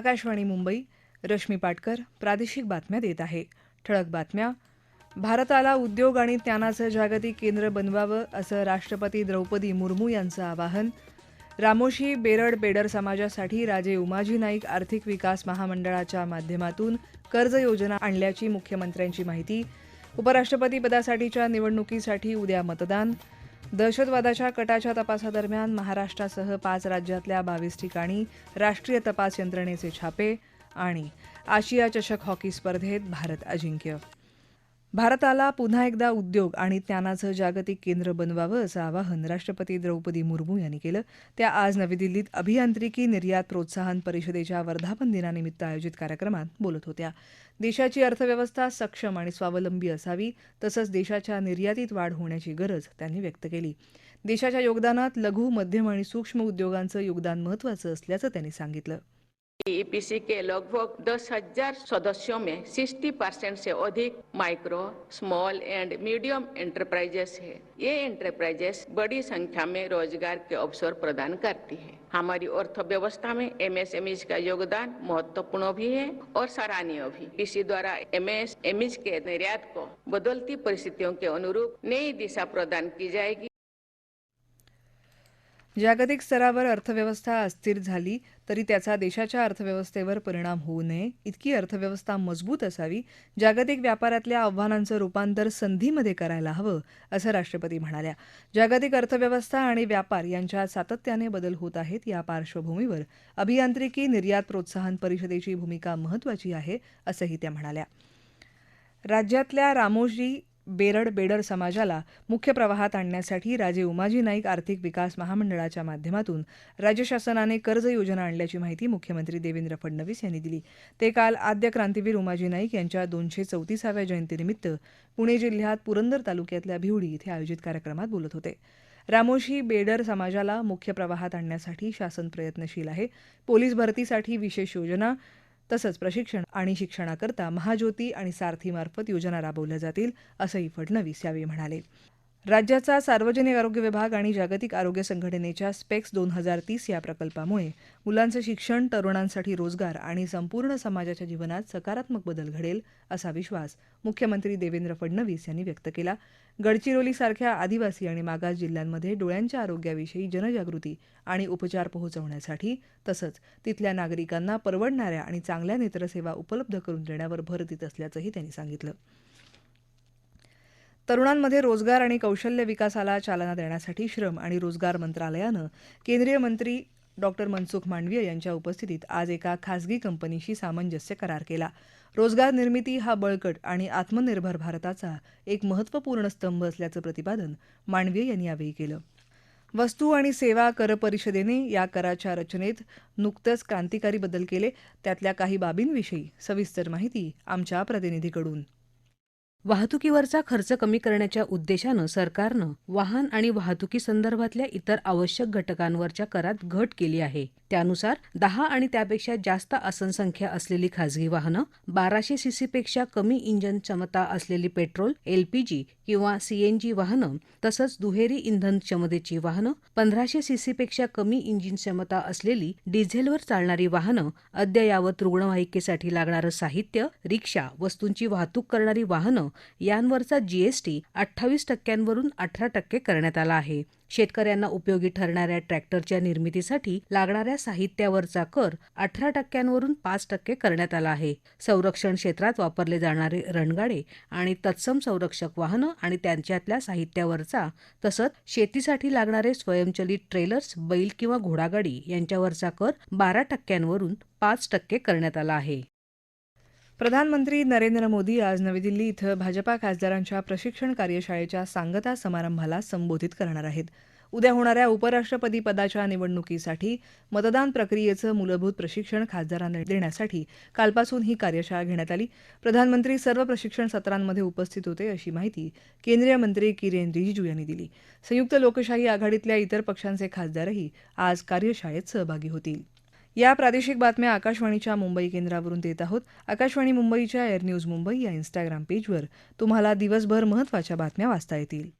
आकाशवाणी मुंबई रश्मी पाटकर प्रादेशिक बातम्या देत आहे. ठळक बातम्या. भारताला उद्योग आणि ज्ञानाचं जागतिक केंद्र बनवावं असं राष्ट्रपती द्रौपदी मुर्मू यांचं आवाहन. रामोशी बेरड बेडर समाजासाठी राजे उमाजी नाईक आर्थिक विकास महामंडळाच्या माध्यमातून कर्ज योजना आणल्याची मुख्यमंत्र्यांची माहिती. उपराष्ट्रपती पदासाठीच्या निवडणुकीसाठी उद्या मतदान. दहशतवादाच्या कटाच्या तपासादरम्यान महाराष्ट्रासह पाच राज्यातल्या बावीस ठिकाणी राष्ट्रीय तपास यंत्रणेचे छापे आणि आशिया चषक हॉकी स्पर्धेत भारत अजिंक्य. भारताला पुन्हा एकदा उद्योग आणि ज्ञानाचं जागतिक केंद्र बनवावं असं आवाहन राष्ट्रपती द्रौपदी मुर्मू यांनी केलं. त्या आज नवी दिल्लीत अभियांत्रिकी निर्यात प्रोत्साहन परिषदेच्या वर्धापन दिनानिमित्त आयोजित कार्यक्रमात बोलत होत्या. देशाची अर्थव्यवस्था सक्षम आणि स्वावलंबी असावी तसंच देशाच्या निर्यातीत वाढ होण्याची गरज त्यांनी व्यक्त केली. देशाच्या योगदानात लघु मध्यम आणि सूक्ष्म उद्योगांचं योगदान महत्त्वाचं असल्याचं त्यांनी सांगितलं. ईपीसी के लगभग दस हज़ार सदस्यों में 60 परसेंट से अधिक micro, small and medium enterprises है। ये एंटरप्राइजेस बड़ी संख्या में रोज़गार के अवसर प्रदान करती है। हमारी अर्थव्यवस्था में एमएसएमईज का योगदान महत्वपूर्ण भी है और सराहनीय भी। इसी द्वारा एमएसएमईज के निर्यात को बदलती परिस्थितियों के अनुरूप नई दिशा प्रदान की जाएगी। जागतिक स्तरावर अर्थव्यवस्था अस्थिर झाली तरी त्याचा देशाच्या अर्थव्यवस्थेवर परिणाम होऊ नये. इतकी अर्थव्यवस्था मजबूत असावी जागतिक व्यापारातल्या आव्हानांचं रूपांतर संधीमध्ये करायला हवं असं राष्ट्रपती म्हणाल्या. जागतिक अर्थव्यवस्था आणि व्यापार यांच्यात सातत्याने बदल होत आहेत या पार्श्वभूमीवर. अभियांत्रिकी निर्यात प्रोत्साहन परिषदेची भूमिका महत्त्वाची आहे असंही त्या म्हणाल्या. राज्यातल्या रामोजी बेरड बेडर समाजाला मुख्य प्रवाहात आणण्यासाठी राजे उमाजी नाईक आर्थिक विकास महामंडळाच्या माध्यमातून राज्य शासनाने कर्ज योजना आणल्याची माहिती मुख्यमंत्री देवेंद्र फडणवीस यांनी दिली. ते काल आद्य क्रांतीवीर उमाजी नाईक यांच्या दोनशे चौतीसाव्या जयंतीनिमित्त पुणे जिल्ह्यात पुरंदर तालुक्यातल्या भिवडी इथे आयोजित कार्यक्रमात बोलत होते. रामोशी बेडर समाजाला मुख्य प्रवाहात आणण्यासाठी शासन प्रयत्नशील आहे. पोलीस भरतीसाठी विशेष योजना तसंच प्रशिक्षण आणि शिक्षणाकरता महाज्योती आणि सारथीमार्फत योजना राबवल्या जातील असंही फडणवीस यावेळी म्हणाले. राज्याचा सार्वजनिक आरोग्य विभाग आणि जागतिक आरोग्य संघटनेच्या स्पेक्स दोन हजार तीस या प्रकल्पामुळे मुलांचं शिक्षण तरुणांसाठी रोजगार आणि संपूर्ण समाजाच्या जीवनात सकारात्मक बदल घडेल असा विश्वास मुख्यमंत्री देवेंद्र फडणवीस यांनी व्यक्त केला. गडचिरोलीसारख्या आदिवासी आणि मागास जिल्ह्यांमध्ये डोळ्यांच्या आरोग्याविषयी जनजागृती आणि उपचार पोहोचवण्यासाठी तसंच तिथल्या नागरिकांना परवडणाऱ्या आणि चांगल्या नेत्रसेवा उपलब्ध करून देण्यावर भर देत असल्याचंही त्यांनी सांगितलं. तरुणांमध्ये रोजगार आणि कौशल्य विकासाला चालना देण्यासाठी श्रम आणि रोजगार मंत्रालयानं केंद्रीय मंत्री डॉक्टर मनसुख मांडवीय यांच्या उपस्थितीत आज एका खासगी कंपनीशी सामंजस्य करार केला. रोजगार निर्मिती हा बळकट आणि आत्मनिर्भर भारताचा एक महत्त्वपूर्ण स्तंभ असल्याचं प्रतिपादन मांडवीय यांनी यावेळी केलं. वस्तू आणि सेवा कर परिषदेने या कराच्या रचनेत नुकतंच क्रांतिकारी बदल केले. त्यातल्या काही बाबींविषयी सविस्तर माहिती आमच्या प्रतिनिधीकडून. वाहतुकीवरचा खर्च कमी करण्याच्या उद्देशानं सरकारनं वाहन आणि वाहतुकीसंदर्भातल्या इतर आवश्यक घटकांवरच्या करात घट केली आहे. त्यानुसार दहा आणि त्यापेक्षा जास्त आसनसंख्या असलेली खासगी वाहनं बाराशे सीसीपेक्षा कमी इंजन क्षमता असलेली पेट्रोल एलपीजी किंवा सीएनजी वाहनं तसंच दुहेरी इंधन क्षमतेची वाहनं पंधराशे सीसीपेक्षा कमी इंजिन क्षमता असलेली डिझेलवर चालणारी वाहनं अद्ययावत रुग्णवाहिकेसाठी लागणारं साहित्य रिक्षा वस्तूंची वाहतूक करणारी वाहनं यांवरचा जीएसटी अठ्ठावीस टक्क्यांवरून अठरा टक्के करण्यात आला आहे. शेतकऱ्यांना उपयोगी ठरणाऱ्या ट्रॅक्टरच्या निर्मितीसाठी लागणाऱ्या साहित्यावरचा कर अठरा टक्क्यांवरून पाच टक्के करण्यात आला आहे. संरक्षण क्षेत्रात वापरले जाणारे रणगाडे आणि तत्सम संरक्षक वाहनं आणि त्यांच्यातल्या साहित्यावरचा तसंच शेतीसाठी लागणारे स्वयंचलित ट्रेलर्स बैल किंवा घोडागाडी यांच्यावरचा कर बारा टक्क्यांवरून पाच टक्के करण्यात आला आहे. प्रधानमंत्री नरेंद्र मोदी आज नवी दिल्ली इथं भाजपा खासदारांच्या प्रशिक्षण कार्यशाळेच्या सांगता समारंभाला संबोधित करणार आहेत. उद्या होणाऱ्या उपराष्ट्रपती पदाच्या निवडणुकीसाठी मतदान प्रक्रियेचं मूलभूत प्रशिक्षण खासदारांना देण्यासाठी कालपासून ही कार्यशाळा घेण्यात आली. प्रधानमंत्री सर्व प्रशिक्षण सत्रांमध्ये उपस्थित होते अशी माहिती केंद्रीय मंत्री किरेन रिजिजू यांनी दिली. संयुक्त लोकशाही आघाडीतल्या इतर पक्षांचे खासदारही आज कार्यशाळेत सहभागी होतील. या प्रादेशिक बातम्या आकाशवाणीच्या मुंबई केंद्रावरून देत आहोत. आकाशवाणी मुंबईच्या एअर न्यूज मुंबई या इन्स्टाग्राम पेजवर तुम्हाला दिवसभर महत्त्वाच्या बातम्या वाचता येतील.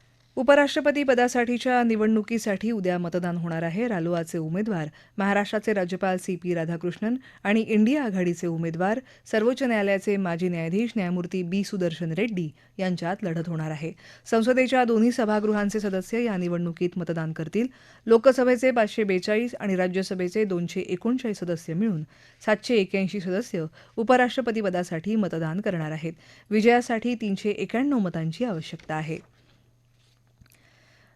उपराष्ट्रपती पदासाठीच्या निवडणुकीसाठी उद्या मतदान होणार आहे. रालोआचे उमेदवार महाराष्ट्राचे राज्यपाल सी पी राधाकृष्णन आणि इंडिया आघाडीचे उमेदवार सर्वोच्च न्यायालयाचे माजी न्यायाधीश न्यायमूर्ती बी सुदर्शन रेड्डी यांच्यात लढत होणार आहे. संसदेच्या दोन्ही सभागृहांचे सदस्य या निवडणुकीत मतदान करतील. लोकसभेचे पाचशे बेचाळीस आणि राज्यसभेचे दोनशे एकोणचाळीस सदस्य मिळून सातशे एक्याऐंशी सदस्य उपराष्ट्रपतीपदासाठी मतदान करणार आहेत. विजयासाठी तीनशे एक्याण्णव मतांची आवश्यकता आहे.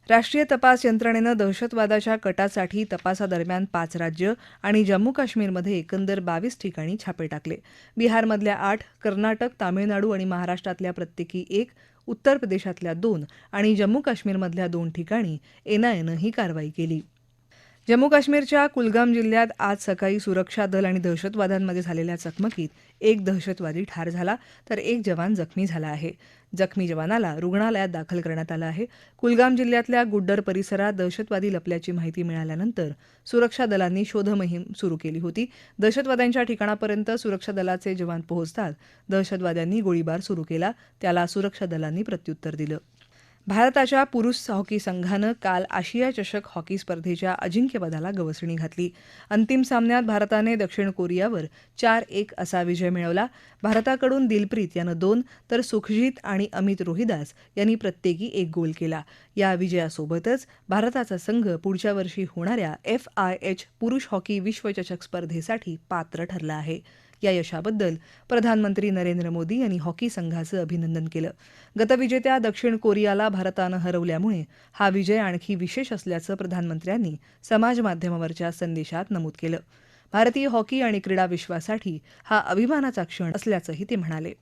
राष्ट्रीय तपास यंत्रणेनं दहशतवादाच्या कटासाठी तपासादरम्यान पाच राज्य आणि जम्मू काश्मीरमध्ये एकंदर बावीस ठिकाणी छापे टाकले. बिहारमधल्या आठ कर्नाटक तामिळनाडू आणि महाराष्ट्रातल्या प्रत्येकी एक उत्तर प्रदेशातल्या दोन आणि जम्मू काश्मीरमधल्या दोन ठिकाणी एनआयएनं ही कारवाई केली. जम्मू काश्मीरच्या कुलगाम जिल्ह्यात आज सकाळी सुरक्षा दल आणि दहशतवाद्यांमध्ये झालेल्या चकमकीत एक दहशतवादी ठार झाला तर एक जवान जखमी झाला आहे. जखमी जवानाला रुग्णालयात दाखल करण्यात आलं आहे. कुलगाम जिल्ह्यातल्या गुड्डर परिसरात दहशतवादी लपल्याची माहिती मिळाल्यानंतर सुरक्षा दलांनी शोधमोहीम सुरू केली होती. दहशतवाद्यांच्या ठिकाणापर्यंत सुरक्षा दलाचे जवान पोहोचतात दहशतवाद्यांनी गोळीबार सुरू केला. त्याला सुरक्षा दलांनी प्रत्युत्तर दिलं. भारताच्या पुरुष हॉकी संघानं काल आशिया चषक हॉकी स्पर्धेच्या अजिंक्यपदाला गवसणी घातली. अंतिम सामन्यात भारताने दक्षिण कोरियावर चार एक असा विजय मिळवला. भारताकडून दिलप्रीत यानं दोन तर सुखजीत आणि अमित रोहिदास यांनी प्रत्येकी एक गोल केला. या विजयासोबतच भारताचा संघ पुढच्या वर्षी होणाऱ्या एफ आय एच पुरुष हॉकी विश्वचषक स्पर्धेसाठी पात्र ठरला आहे. या यशाबद्दल प्रधानमंत्री नरेंद्र मोदी यांनी हॉकी संघाचं अभिनंदन केलं. गतविजेत्या दक्षिण कोरियाला भारतानं हरवल्यामुळे हा विजय आणखी विशेष असल्याचं प्रधानमंत्र्यांनी समाजमाध्यमावरच्या संदेशात नमूद केलं. भारतीय हॉकी आणि क्रीडा विश्वासाठी हा अभिमानाचा क्षण असल्याचंही ते म्हणाले.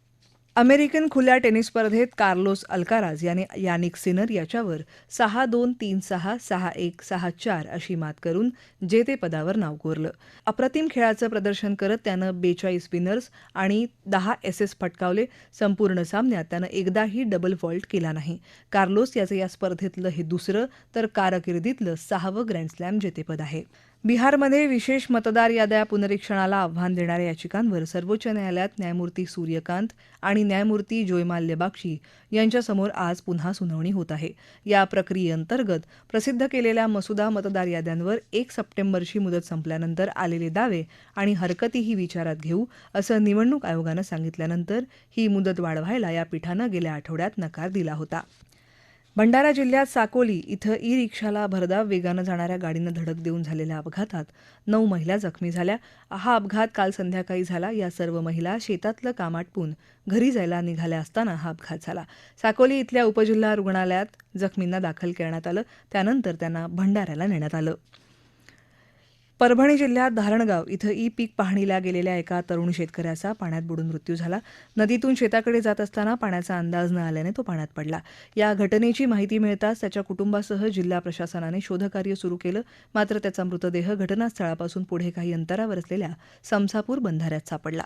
अमेरिकन खुल्या टेनिस स्पर्धेत कार्लोस अल्काराज याने यानिक सिनर याच्यावर सहा दोन तीन सहा सहा एक सहा चार अशी मात करून जेतेपदावर नाव कोरलं. अप्रतिम खेळाचं प्रदर्शन करत त्यानं बेचाळीस विनर्स आणि दहा एस एस फटकावले. संपूर्ण सामन्यात त्यानं एकदाही डबल फॉल्ट केला नाही. कार्लोस याचं या स्पर्धेतलं हे दुसरं तर कारकिर्दीतलं सहावं ग्रँडस्लॅम जेतेपद आहे. बिहारमध्ये विशेष मतदार याद्या पुनरीक्षणाला आव्हान देणाऱ्या याचिकांवर सर्वोच्च न्यायालयात न्यायमूर्ती सूर्यकांत आणि न्यायमूर्ती जोयमाल्य बाक्षी यांच्यासमोर आज पुन्हा सुनावणी होत आहे. या प्रक्रियेअंतर्गत प्रसिद्ध केलेल्या मसुदा मतदार याद्यांवर एक सप्टेंबरची मुदत संपल्यानंतर आलेले दावे आणि हरकतीही विचारात घेऊ असं निवडणूक आयोगानं सांगितल्यानंतर ही मुदत वाढवायला या पीठानं गेल्या आठवड्यात नकार दिला होता. भंडारा जिल्ह्यात साकोली इथं ई रिक्षाला भरधाव वेगानं जाणाऱ्या गाडीनं धडक देऊन झालेल्या अपघातात नऊ महिला जखमी झाल्या. हा अपघात काल संध्याकाळी झाला. या सर्व महिला शेतातलं काम आटपून घरी जायला निघाल्या असताना हा अपघात झाला. साकोली इथल्या उपजिल्हा रुग्णालयात जखमींना दाखल करण्यात आलं. त्यानंतर त्यांना भंडाऱ्याला नेण्यात आलं. परभणी जिल्ह्यात धारणगाव इथं ई पीक पाहणीला गेलेल्या एका तरुण शेतकऱ्याचा पाण्यात बुडून मृत्यू झाला. नदीतून शेताकडे जात असताना पाण्याचा अंदाज न आल्याने तो पाण्यात पडला. या घटनेची माहिती मिळताच त्याच्या कुटुंबासह जिल्हा प्रशासनाने शोधकार्य सुरू केलं. मात्र त्याचा मृतदेह घटनास्थळापासून पुढे काही अंतरावर असलेल्या समसापूर बंधाऱ्यात सापडला.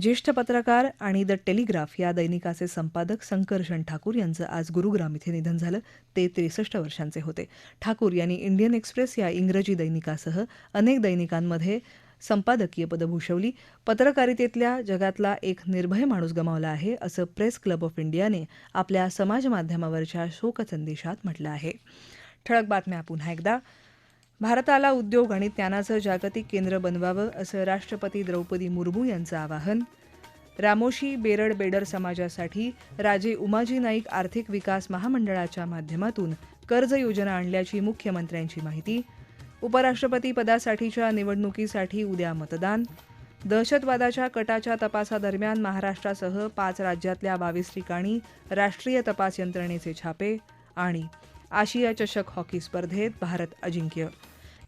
ज्येष्ठ पत्रकार आणि द टेलिग्राफ या दैनिकाचे संपादक संकर्षण ठाकूर यांचं आज गुरुग्राम इथे निधन झालं. ते त्रेसष्ट वर्षांचे होते. ठाकूर यांनी इंडियन एक्सप्रेस या इंग्रजी दैनिकासह अनेक दैनिकांमध्ये संपादकीय पदं भूषवली. पत्रकारितेतल्या जगातला एक निर्भय माणूस गमावला आहे असं प्रेस क्लब ऑफ इंडियाने आपल्या समाजमाध्यमावरच्या शोकसंदेशात म्हटलं आहे. ठळक बातम्या पुन्हा एकदा. भारताला उद्योग आणि ज्ञानाचं जागतिक केंद्र बनवावं असं राष्ट्रपती द्रौपदी मुर्मू यांचं आवाहन. रामोशी बेरड बेडर समाजासाठी राजे उमाजी नाईक आर्थिक विकास महामंडळाच्या माध्यमातून कर्ज योजना आणल्याची मुख्यमंत्र्यांची माहिती. उपराष्ट्रपती पदासाठीच्या निवडणुकीसाठी उद्या मतदान. दहशतवादाच्या कटाच्या तपासादरम्यान महाराष्ट्रासह पाच राज्यातल्या बावीस ठिकाणी राष्ट्रीय तपास यंत्रणेचे छापे आणि आशिया चषक हॉकी स्पर्धेत भारत अजिंक्य.